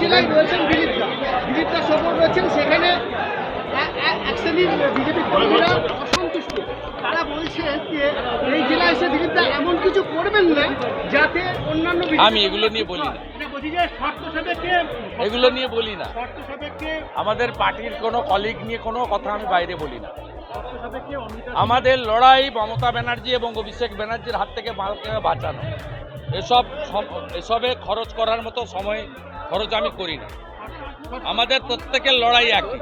জেলায় রয়েছেন দিলীপ দা। দিলীপ দা সফর রয়েছেন। সেখানে এক শ্রেণির বিজেপি কর্মীরা অসন্তুষ্ট। তারা বলছে যে এই জেলায় এসে দিলীপ দা এমন কিছু করবেন না যাতে অন্যান্য আমি এগুলো নিয়ে বলি না। না, বলছি যে শর্ত সাপেক্ষে এগুলো নিয়ে বলি না। আমাদের পার্টির কোনো কলিগ নিয়ে কোনো কথা আমি বাইরে বলি না। আমাদের লড়াই মমতা ব্যানার্জি এবং অভিষেক ব্যানার্জির হাত থেকে মালকে বাঁচানো। এসব এসবে খরচ করার মতো সময় খরচ আমি করি না। আমাদের প্রত্যেকের লড়াই একই।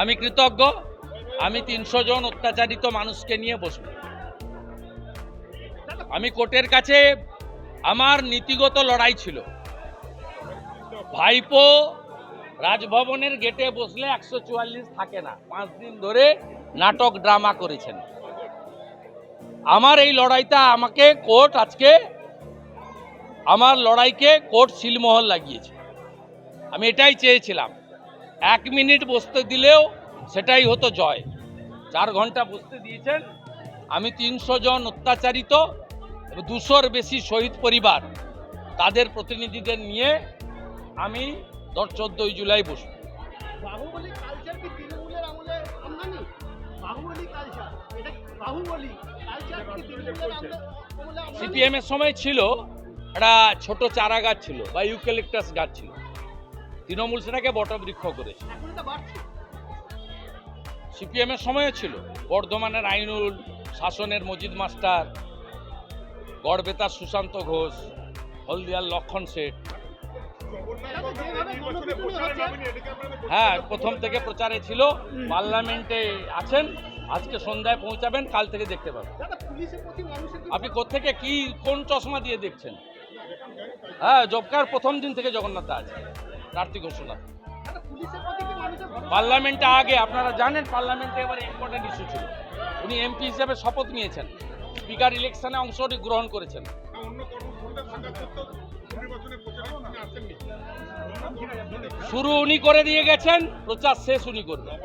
আমি কৃতজ্ঞ। আমি তিনশো জন অত্যাচারিত মানুষকে নিয়ে বসব। আমি কোর্টের কাছে আমার নীতিগত লড়াই ছিল। ভাইপো রাজভবনের গেটে বসলে একশো চুয়াল্লিশ থাকে না। পাঁচ দিন ধরে নাটক, ড্রামা করেছেন। আমার এই লড়াইটা আমাকে কোর্ট আজকে আমার লড়াইকে কোর্ট সিলমোহর লাগিয়েছে। আমি এটাই চেয়েছিলাম। এক মিনিট বসতে দিলেও সেটাই হতো জয়। চার ঘণ্টা বসতে দিয়েছেন। আমি তিনশো জন অত্যাচারিত দুশোর বেশি শহীদ পরিবার তাদের প্রতিনিধিদের নিয়ে আমি দশ চোদ্দই জুলাই বসব? সিপিএম এর সময় ছিল একটা ছোট চারা গাছ ছিল বা ইউক্যালিপটাস গাছ ছিল। তৃণমূল সেটাকে বটবৃক্ষ করেছে। এখন এটা সিপিএম এর সময়ও ছিল। বর্ধমানের আইনুল শাসনের মজিদ মাস্টার গড়বেতার সুশান্ত ঘোষ হলদিয়ার লক্ষণ শেঠ। হ্যাঁ প্রথম থেকে প্রচারে ছিল। পার্লামেন্টে আছেন। আজকে সন্ধ্যায় পৌঁছাবেন কাল থেকে দেখতে পাবেন। আপনি কোথেকে কি কোন চশমা দিয়ে দেখছেন? হ্যাঁ জবকার প্রথম দিন থেকে জগন্নাথ আছে কার্তিক ঘোষণা পার্লামেন্টে আগে, আপনারা জানেন পার্লামেন্টে এবার ইম্পর্টেন্ট ইস্যু ছিল। উনি এমপি হিসেবে শপথ নিয়েছেন। স্পিকার ইলেকশনে অংশটি গ্রহণ করেছেন। শুরু উনি করে দিয়ে গেছেন, প্রচার শেষ উনি করবেন।